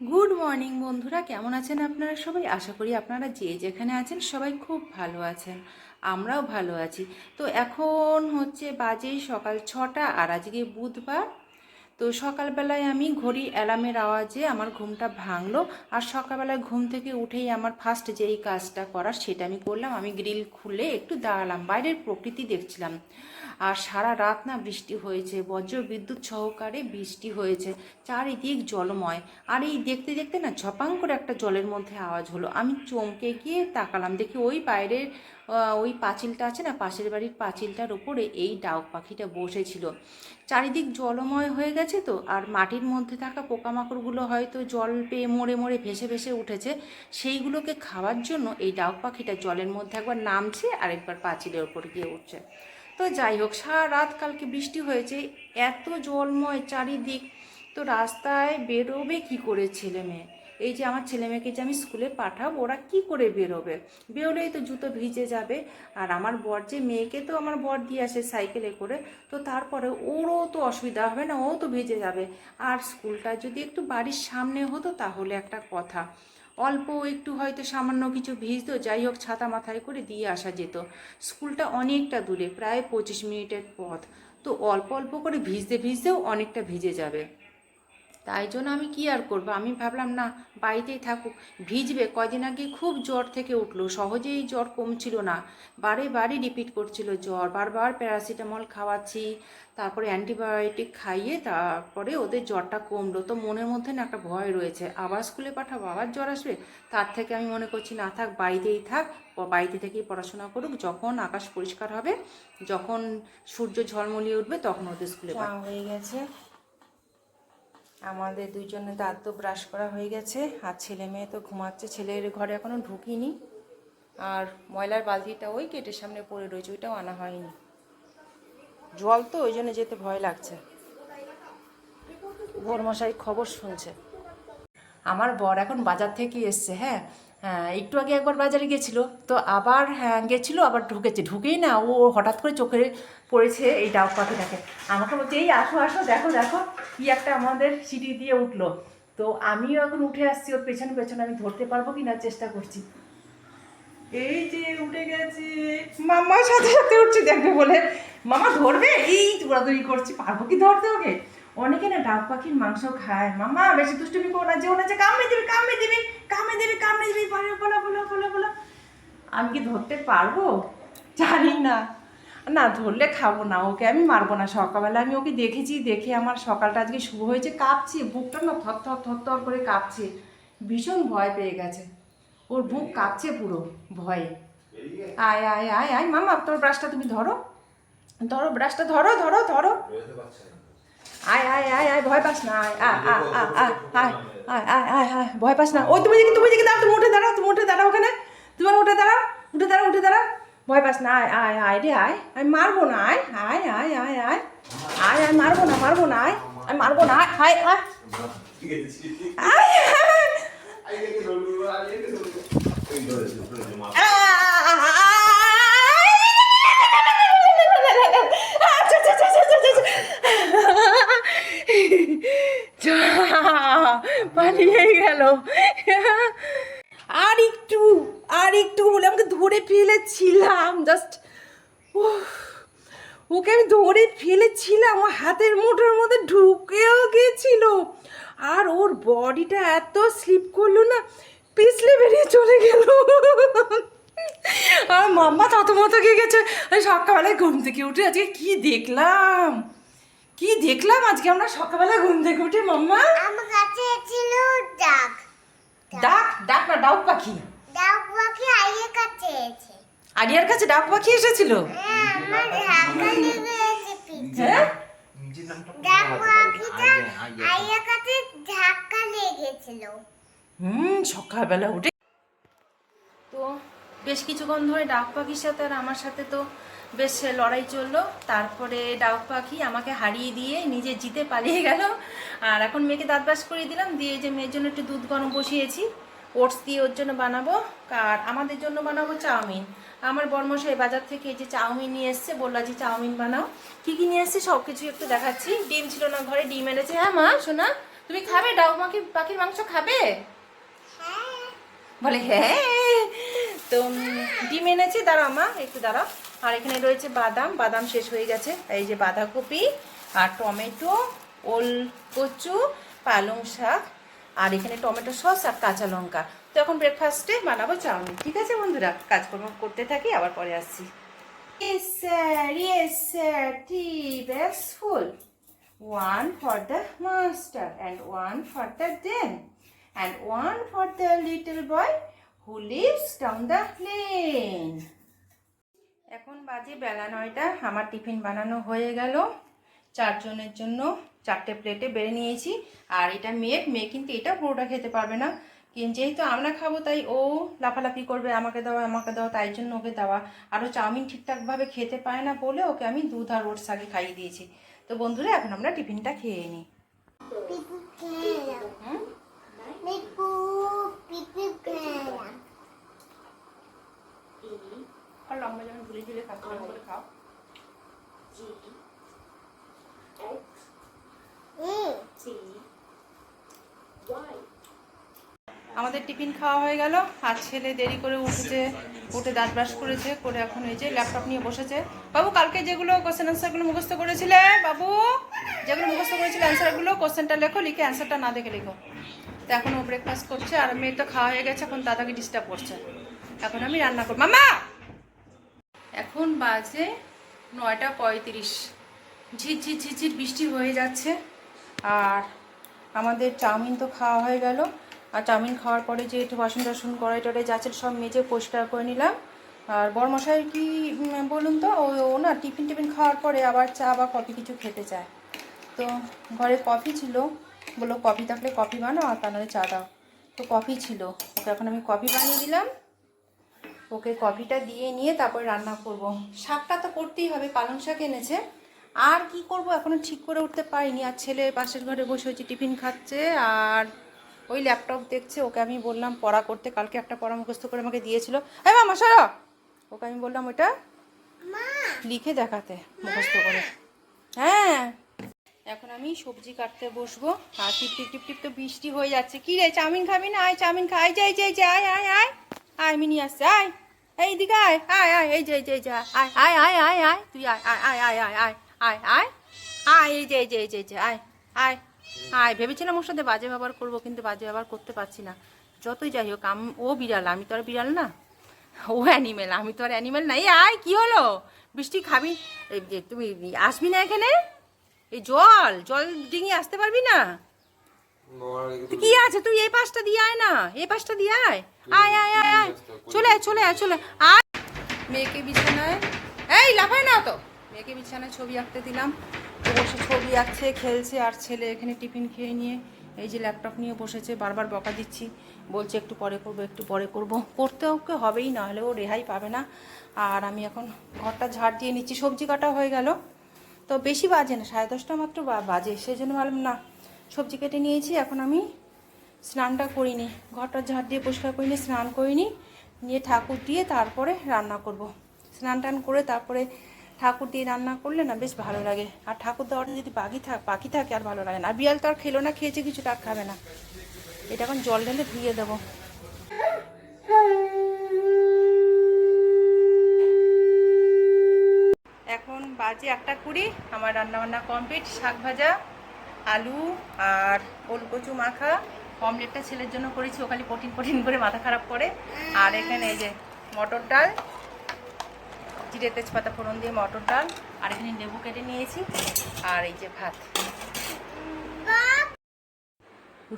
Good morning বন্ধুরা। কেমন আছেন আপনারা সবাই? আশা করি আপনারা যে যেখানে আছেন সবাই খুব ভালো আছেন। আমরাও ভালো আছি। তো এখন হচ্ছে বাজে সকাল ছটা আর আজকে বুধবার। তো সকালবেলায় আমি ঘড়ি অ্যালার্মের আওয়াজে আমার ঘুমটা ভাঙলো আর সকালবেলায় ঘুম থেকে উঠেই আমার ফার্স্ট যে এই কাজটা করার সেটা আমি করলাম। আমি গ্রিল খুলে একটু দাঁড়ালাম, বাইরের প্রকৃতি দেখছিলাম। আর সারা রাত না বৃষ্টি হয়েছে, বজ্র বিদ্যুৎ সহকারে বৃষ্টি হয়েছে, চারিদিক জলময়। আর এই দেখতে দেখতে না ঝপাং করে একটা জলের মধ্যে আওয়াজ হলো। আমি চমকে গিয়ে তাকালাম, দেখি ওই বাইরের ওই পাঁচিলটা আছে না, পাশের বাড়ির পাঁচিলটার উপরে এই ডাউক পাখিটা বসেছিল। চারিদিক জলময় হয়ে গেছে তো, আর মাটির মধ্যে থাকা পোকামাকড়গুলো হয়তো জল পেয়ে মরে মরে ভেসে ভেসে উঠেছে। সেইগুলোকে খাওয়ার জন্য এই ডাউক পাখিটা জলের মধ্যে একবার নামছে আর একবার পাঁচিলের ওপর গিয়ে উঠছে। তো যাই হোক, সারা রাত কালকে বৃষ্টি হয়েছে, এত জলময় চারিদিক। তো রাস্তায় বেরোবে কি করে ছেলে মেয়ে? এই যে আমার ছেলে মেয়েকে যে আমি স্কুলে পাঠাবো, ওরা কি করে বেরোবে? বেরোলেই তো জুতো ভিজে যাবে। আর আমার বর যে মেয়েকে তো আমার বর দিয়ে আসে সাইকেলে করে, তো তারপরে ওরও তো অসুবিধা হবে না, ও তো ভিজে যাবে। আর স্কুলটা যদি একটু বাড়ির সামনে হতো তাহলে একটা কথা, অল্প একটু হয়তো সামান্য কিছু ভিজতো, যাই হোক ছাতা মাথায় করে দিয়ে আসা যেত। স্কুলটা অনেকটা দূরে, প্রায় পঁচিশ মিনিটের পথ। তো অল্প অল্প করে ভিজতে ভিজতেও অনেকটা ভিজে যাবে। তাই জন্য আমি কি আর করব? আমি ভাবলাম না বাড়িতেই থাকুক। ভিজবে। কদিন আগে খুব জ্বর থেকে উঠল। সহজেই জ্বর কমছিল না। বারে বারে রিপিট করছিল জ্বর। বারবার প্যারাসিটামল খাওয়াচ্ছি তারপরে অ্যান্টিবায়োটিক খাইয়ে তারপরে ওদের জ্বরটা কমলো। তো মনের মধ্যে না একটা ভয় রয়েছে। আবার স্কুলে পাঠাবো আবার জ্বর আসবে? তার থেকে আমি মনে করছি না থাক বাড়িতেই থাক। বাড়িতে থেকেই পড়াশোনা করুক। যখন আকাশ পরিষ্কার হবে যখন সূর্য ঝলমলিয়ে উঠবে তখন ওদের স্কুলে হয়ে গেছে। আমাদের দুজনে দাঁত তো ব্রাশ করা হয়ে গেছে। আর ছেলে মেয়ে তো ঘুমাচ্ছে। ছেলের ঘরে এখনও ঢুকিনি। আর ময়লার বালতিটা ওই গেটের সামনে পড়ে রয়েছে। ওইটাও আনা হয়নি। জল তো ওই জন্য যেতে ভয় লাগছে। ভোর মশাই খবর শুনছে। আমার বর এখন বাজার থেকে এসছে হ্যাঁ? একটু আগে একবার বাজারে গেছিল, তো আবার হ্যাঁ গেছিল, আবার ঢুকেছে। ঢুকেই না, ও হঠাৎ করে চোখে পড়েছে এই ডাব পাখিটাকে আমাকে বলছে, এই, আসো আসো, দেখো দেখো কি একটা আমাদের সিটি দিয়ে উঠল। তো আমিও এখন উঠে আসছি, ওর পেছনে পেছনে আমি ধরতে পারব কি না চেষ্টা করছি। এই যে উঠে গেছে। মামার সাথে সাথে উঠছে দেখবে বলে। মামা ধরবে? এই দৌড়াদৌড়ি করছি, পারব কি ধরতে ওকে? অনেকে না ডাক পাখির মাংস খায়। মামা, বেশি দুষ্টুমি করো না, যেও না, যে কামড়ে দিবি কামড়ে দিবি কামড়ে দিবি কামড়ে দিবি, বলো বলো বলো বলো বলো। আমি কি ধরতে পারব? জানি না। না, ধরলে খাব না ওকে, আমি মারবো না সকালবেলা। আমি ওকে দেখেছি, দেখে আমার সকালটা আজকে শুভ হয়েছে, কাঁপছে, বুকটা না থর থর থর থর করে কাঁপছে। ভীষণ ভয় পেয়ে গেছে। ওর বুক কাঁপছে পুরো ভয়ে। আয় আয় আয় আয়, মামা, তোর ব্রাশটা তুমি ধরো। ধরো ব্রাশটা ধরো ধরো ধরো। আয় আয় আয় আয় ভয় পাস না আয় আয় আয় আয় আয় আয় আয় আয় আয় ভয় পাস না ওই তুমি দেখি তুমি দেখি দাঁড়াও তুমি উঠে দাঁড়াও তুমি উঠে দাঁড়াও ওখানে তুমি উঠে দাঁড়াও উঠে দাঁড়াও উঠে দাঁড়াও ভয় পাস না আয় আয় আয় রে আয় আমি মারবো না আয় আয় আয় আয় আয় আয় আয় মারবো না মারবো না আয় আমি মারবো না আয় আয় আয় আয় আয় আচ্ছা, গেল। আর একটু আর একটু বলে আমাকে ধরে ফেলেছিলাম জাস্ট ওকে আমি ধরে ফেলেছিলাম, আমার হাতের মুঠোর মধ্যে ঢুকেও গেছিল। আর ওর বডিটা এত স্লিপ করল না, পিছলে বেরিয়ে চলে গেল। আর মাম্মা তত মতো গেছে। সকালবেলায় ঘুম থেকে উঠে আজকে কি দেখলাম? কি দেখলাম? আজকে আমরা সকালবেলা ঘুম থেকে উঠে মাম্মা? আমার কাছে ছিল ডাক। ডাক? ডাক না ডাক পাখি। ডাক পাখি আইয়ের কাছে আছে আরিয়ার কাছে ডাক পাখি এসেছিল? হ্যাঁ আমার ধাক্কা লেগে আছে পিঠে হ্যাঁ? ডাক পাখিটা কাছে ধাক্কা লেগেছিল। হুম সকালবেলা উঠে তো বেশ কিছুক্ষণ ধরে ডাক পাখির সাথে আর আমার সাথে তো বেশ লড়াই চলল। তারপরে ডাক পাখি আমাকে হারিয়ে দিয়ে নিজে জিতে পালিয়ে গেল। আর এখন মেয়েকে দাঁত বাস করিয়ে দিলাম। দিয়ে যে মেয়ের জন্য একটু দুধ গরম বসিয়েছি ওটস দিয়ে ওর জন্য বানাবো। আর আমাদের জন্য বানাবো চাউমিন। আমার বর্মশাই বাজার থেকে এই যে চাউমিন নিয়ে এসছে বলল যে চাউমিন বানাও। কি কি নিয়ে এসছে সব কিছু একটু দেখাচ্ছি। ডিম ছিল না ঘরে ডিম এনেছে। হ্যাঁ মা শোনা তুমি খাবে? ডাউ পাখি পাখির মাংস খাবে? হ্যাঁ। বলে হ্যাঁ। তো ডিম এনেছি দাঁড়াও মা একটু দাঁড়াও আর এখানে রয়েছে বাদাম বাদাম শেষ হয়ে গেছে এই যে বাঁধাকপি আর টমেটো ওল কচু পালং শাক আর এখানে টমেটো সস আর কাঁচা লঙ্কা তো এখন ব্রেকফাস্টে বানাবো চাউমিন ঠিক আছে বন্ধুরা কাজকর্ম করতে থাকি আবার পরে আসছি Yes, sir. Yes, sir. Tea bags full. One for the master and one for the who lives down the lane. এখন বাজে বেলা নয়টা। আমার টিফিন বানানো হয়ে গেল। চারজনের জন্য চারটে প্লেটে বেড়ে নিয়েছি। আর এটা মেয়ের মেয়ে কিন্তু এটা পুরোটা খেতে পারবে না। কিন্তু যেহেতু আমরা খাব তাই ও লাফালাফি করবে আমাকে দেওয়া আমাকে দেওয়া তাই জন্য ওকে দেওয়া। আরও চাউমিন ঠিকঠাকভাবে খেতে পায় না বলে ওকে আমি দুধ আর ওটস আগে খাইয়ে দিয়েছি। তো বন্ধুরা এখন আমরা টিফিনটা খেয়ে নিই। ঝুলে ঝুলে খাও করে খাও আমাদের টিফিন খাওয়া হয়ে গেল। আর ছেলে দেরি করে উঠেছে উঠে দাঁত ব্রাশ করেছে করে এখন এই যে ল্যাপটপ নিয়ে বসেছে। বাবু কালকে যেগুলো কোশ্চেন অ্যান্সারগুলো মুখস্থ করেছিলে? বাবু যেগুলো মুখস্থ করেছিলে অ্যান্সারগুলো কোশ্চেনটা লেখো লিখে অ্যান্সারটা না দেখে লেখো। তো এখন ও ব্রেকফাস্ট করছে আর মেয়ে তো খাওয়া হয়ে গেছে এখন দাদাকে ডিস্টার্ব করছে। এখন আমি রান্না করব। মামা এখন বাজে নয়টা পঁয়ত্রিশ। ঝিরঝির ঝিরঝির বৃষ্টি হয়ে যাচ্ছে। আর আমাদের চাউমিন তো খাওয়া হয়ে গেল। আর চাউমিন খাওয়ার পরে যে একটু বাসন টাসন, কড়াই টড়াই যাচ্ছে সব মেজে পরিষ্কার করে নিলাম। আর বড়মশাই কি বলুন তো ও না টিফিন টিফিন খাওয়ার পরে আবার চা বা কফি কিছু খেতে চায়। তো ঘরে কফি ছিল, বলল কফি থাকলে কফি বানাও আর তা নাহলে চা দাও। তো কফি ছিল, ওকে এখন আমি কফি বানিয়ে দিলাম। ওকে কফিটা দিয়ে নিয়ে তারপরে রান্না করব। শাকটা তো করতেই হবে পালং শাক এনেছে। আর কি করব এখনও ঠিক করে উঠতে পারিনি। আর ছেলে পাশের ঘরে বসে হচ্ছে টিফিন খাচ্ছে। আর ওই ল্যাপটপ দেখছে ওকে আমি বললাম পড়া করতে। কালকে একটা পড়া মুখস্থ করে আমাকে দিয়েছিল। হ্যাঁ মামা সরো। ওকে আমি বললাম ওটা লিখে দেখাতে মুখস্থ করে। হ্যাঁ। এখন আমি সবজি কাটতে বসবো। আর টিপ টিপ টিপ টিপ তো বৃষ্টি হয়ে যাচ্ছে। কি রে চাউমিন খাবি না? আয় চাউমিন খাই যাই যাই যাই আয় আয়। আয় মিনি আসছে আয় এই দিকে আয় আয় আয় এই যে এই যে এই যে আয় আয় আয় আয় আয় তুই আয় আয় আয় আয় আয় আয় আয় আয় আয় এই যে এই যে এই যে এই যে আয় আয় আয় ভেবেছিলাম ওর সাথে বাজে ব্যবহার করব কিন্তু বাজে ব্যবহার করতে পারছি না যতই যাই হোক আম ও বিড়াল আমি তো আর বিড়াল না ও অ্যানিমেল আমি তো আর অ্যানিমেল না এই আয় কি হলো বৃষ্টি খাবি তুমি আসবি না এখানে এই জল জল ডিঙিয়ে আসতে পারবি না কি আছে? তুই এই পাশটা দিয়ে আয় না। এই পাশটা দিয়ে আয়। আয় আয় আয় আয়। চলে আয় চলে আয় চলে আয়। মেয়েকে বিছানায় এই লাফায় না তো। মেয়েকে বিছানায় ছবি আঁকতে দিলাম। বসে ছবি আঁকছে খেলছে আর ছেলে এখানে টিফিন খেয়ে নিয়ে এই যে ল্যাপটপ নিয়ে বসেছে বারবার বকা দিচ্ছি। বলছে একটু পরে করব একটু পরে করব। করতে ওকে হবেই না হলে ও রেহাই পাবে না। আর আমি এখন ঘরটা ঝাড় দিয়ে নিচ্ছি। সবজি কাটা হয়ে গেল। তো বেশি বাজে না সাড়ে দশটা মাত্র বাজে। সেই জন্য ভাবলাম না সবজি কেটে নিয়েছি, এখন আমি স্নানটা করিনি। ঘরটা ঝাড় দিয়ে পরিষ্কার করিনি, স্নান করিনি। নিয়ে ঠাকুর দিয়ে তারপরে রান্না করব। স্নান টান করে তারপরে ঠাকুর দিয়ে রান্না করলে না বেশ ভালো লাগে। আর ঠাকুর দেওয়াটা যদি পাখি থাক পাখি থাকে আর ভালো লাগে না। আর বিড়াল তো আর খেলো না, খেয়েছে কিছু টাক খাবে না। এটা এখন জল ঢেলে ধুয়ে দেবো। এখন বাজে একটা কুড়ি, আমার রান্না বান্না কমপ্লিট, শাক ভাজা। আলু আর ওল কচু মাখা। অমলেটটা ছেলের জন্য করেছি, ও খালি কঠিন কঠিন করে মাথা খারাপ করে। আর এখানে এই যে মটর ডাল, জিরে তেজপাতা ফোড়ন দিয়ে মটর ডাল, আর এখানে লেবু কেটে নিয়েছি। আর এই যে ভাত।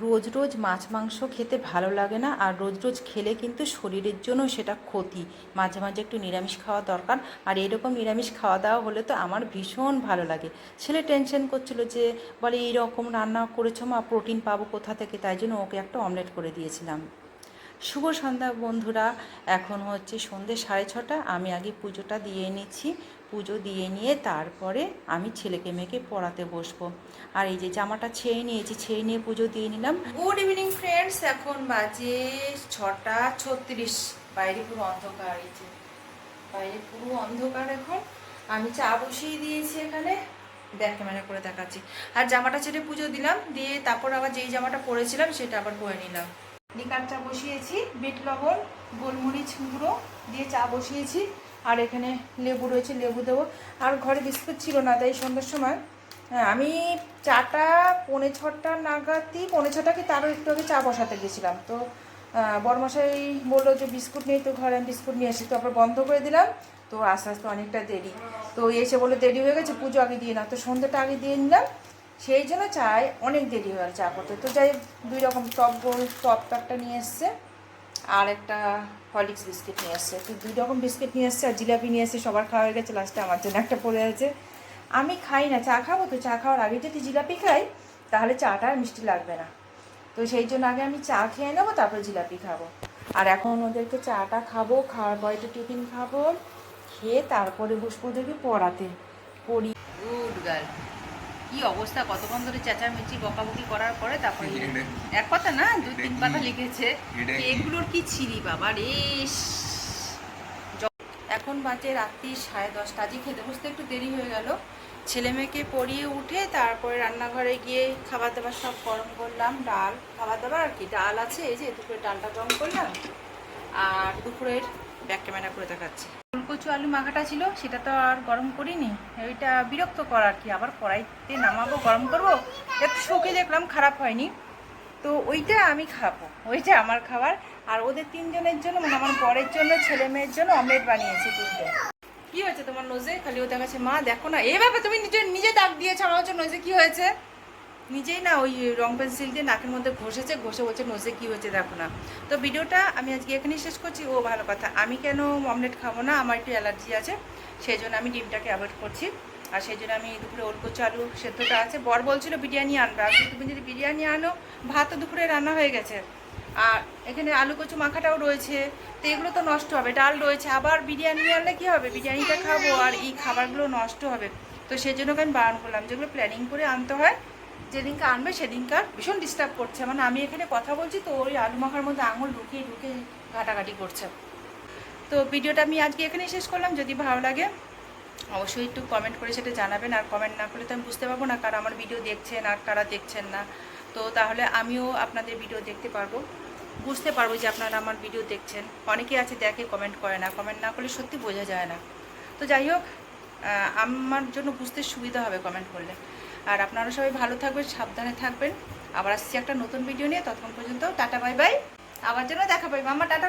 রোজ রোজ মাছ, মাংস খেতে ভালো লাগে না আর রোজ রোজ খেলে কিন্তু শরীরের জন্য সেটা ক্ষতি। মাঝে মাঝে একটু নিরামিষ খাওয়া দরকার আর এরকম নিরামিষ খাওয়া দাওয়া হলে তো আমার ভীষণ ভালো লাগে। ছেলে টেনশন করছিল যে, বলে, এইরকম রান্না করেছ মা, প্রোটিন পাবো কোথা থেকে? তাই জন্য ওকে একটা অমলেট করে দিয়েছিলাম। শুভ সন্ধ্যা বন্ধুরা, এখন হচ্ছে সন্ধে সাড়ে ছটা। আমি আগে পুজোটা দিয়ে নিচ্ছি। পুজো দিয়ে নিয়ে তারপরে আমি ছেলেকে মেয়েকে পড়াতে বসবো। আর এই যে জামাটা ছেয়ে নিয়েছি, ছেয়ে নিয়ে পুজো দিয়ে নিলাম। গুড ইভিনিং ফ্রেন্ডস এখন বাজে ছটা ছত্রিশ। বাইরে পুরো অন্ধকার, এই যে। বাইরে পুরো অন্ধকার এখন। আমি চা বসিয়ে দিয়েছি এখানে। ব্যাক ক্যামেরা করে দেখাচ্ছি। আর জামাটা ছেড়ে পুজো দিলাম। দিয়ে তারপর আবার যেই জামাটা পরেছিলাম, সেটা আবার পরে নিলাম। লিকার চা বসিয়েছি বিট লবণ গোলমরিচ গুঁড়ো দিয়ে চা বসিয়েছি আর এখানে লেবু রয়েছে লেবু দেবো। আর ঘরে বিস্কুট ছিল না তাই সন্ধ্যার সময় হ্যাঁ আমি চাটা পৌনে ছটা নাগাদই পৌনে ছটা কি তারও একটু আগে চা বসাতে গেছিলাম। তো আহ, বড়মশাই বলল যে বিস্কুট নেই তো ঘরে আমি বিস্কুট নিয়ে এসেছি তো আবার বন্ধ করে দিলাম। তো আস্তে আস্তে অনেকটা দেরি। তো এসে বলে দেরি হয়ে গেছে পুজো আগে দিয়ে না তো সন্ধ্যাটা আগে দিয়ে নিলাম। সেই জন্য চায় অনেক দেরি হয়ে গেল চা করতে। তো যাই দুই রকম টপ গোল টপ টপটা নিয়ে এসছে, আর একটা হরলিক্স বিস্কিট নিয়ে এসছে। তো দুই রকম বিস্কিট নিয়ে এসছে, আর জিলাপি নিয়ে এসছে, সবার খাওয়া হয়ে গেছে, লাস্টে আমার জন্য একটা পড়ে আছে। আমি খাই না, চা খাব তো, চা খাওয়ার আগে যদি জিলাপি খাই, তাহলে চাটা আর মিষ্টি লাগবে না। তো সেই জন্য আগে আমি চা খেয়ে নেব, তারপর জিলাপি খাব। আর এখন ওদেরকে চাটা খাব, খাওয়ার পরে একটু টিফিন খাব, খেয়ে তারপরে বসবো ওদেরকে পড়াতে। পড়ি গুড গার্ল কি অবস্থা? কতক্ষণ ধরে চেঁচামেচি বকাবকি করার পরে তারপরে এক কথা না দু তিন পাতা লিখেছে এগুলোর কি ছিরি বাবা রে এখন বাজে রাত্রি সাড়ে দশটা। আজকে খেতে বসতে একটু দেরি হয়ে গেল। ছেলে মেয়েকে পড়িয়ে উঠে তারপরে রান্নাঘরে গিয়ে খাবার দাবার সব গরম করলাম ডাল খাবার দাবার আর কি ডাল আছে এই যে দুপুরে ডালটা গরম করলাম আর দুপুরের ব্যাক ক্যামেরা করে দেখাচ্ছি। ফুলকচু আলু মাখাটা ছিল, সেটা তো আর গরম করিনি। ওইটা বিরক্ত করার কি, আবার কড়াইতে নামাবো, গরম করব। একটু শুকে দেখলাম খারাপ হয়নি। তো ওইটা আমি খাব, ওইটা আমার খাবার। আর ওদের তিনজনের জন্য মানে আমার বরের জন্য, ছেলে মেয়ের জন্য অমলেট বানিয়েছি তিনটে কি হয়েছে তোমার নোজে খালি ও দেখাচ্ছে মা দেখো না। এভাবে তুমি নিজে নিজে দাগ দিয়েছ আমার হচ্ছে নোজে কি হয়েছে? নিজেই না ওই রং পেন্সিল দিয়ে নাকের মধ্যে ঘষেছে, ঘষে বলছে নোজে কি হয়েছে দেখো না। তো ভিডিওটা আমি আজকে এখানেই শেষ করছি। ও ভালো কথা। আমি কেন অমলেট খাব না? আমার একটু অ্যালার্জি আছে, সেই জন্য আমি ডিমটাকে অ্যাভয়েড করছি। আর সেই জন্য আমি দুপুরে ওলকোচ আলু সেদ্ধটা আছে। বর বলছিল বিরিয়ানি আনবে। আর তুমি যদি বিরিয়ানি আনো ভাত তো দুপুরে রান্না হয়ে গেছে। আর এখানে আলু কচু মাখাটাও রয়েছে। তো এগুলো তো নষ্ট হবে, ডাল রয়েছে। আবার বিরিয়ানি আনলে কী হবে? বিরিয়ানিটা খাব আর এই খাবারগুলো নষ্ট হবে। তো সেই জন্য আমি বারণ করলাম যেগুলো প্ল্যানিং করে আনতে হয়। যেদিনকে আনবে সেদিনকার ভীষণ ডিস্টার্ব করছে। মানে আমি এখানে কথা বলছি তো ওই আলু মাখার মধ্যে আঙুল ঢুকিয়ে ঢুকিয়ে ঘাটাঘাটি করছে। তো ভিডিওটা আমি আজকে এখানেই শেষ করলাম। যদি ভালো লাগে, অবশ্যই একটু কমেন্ট করে সেটা জানাবেন। আর কমেন্ট না করলে তো আমি বুঝতে পারব না কারা আমার ভিডিও দেখছেন আর কারা দেখছেন না। তো তাহলে আমিও আপনাদের ভিডিও দেখতে পারব। বুঝতে পারব যে আপনারা আমার ভিডিও দেখছেন। অনেকে আছে দেখে কমেন্ট করে না। কমেন্ট না করলে সত্যি বোঝা যায় না। তো যাই হোক আমার জন্য বুঝতে সুবিধা হবে কমেন্ট করলে। আর আপনারা সবাই ভালো থাকবেন, সাবধানে থাকবেন। আবার আসছি একটা নতুন ভিডিও নিয়ে। ততক্ষণ পর্যন্ত টাটা বাই বাই আবার যেন দেখা পাই। মামা টাটা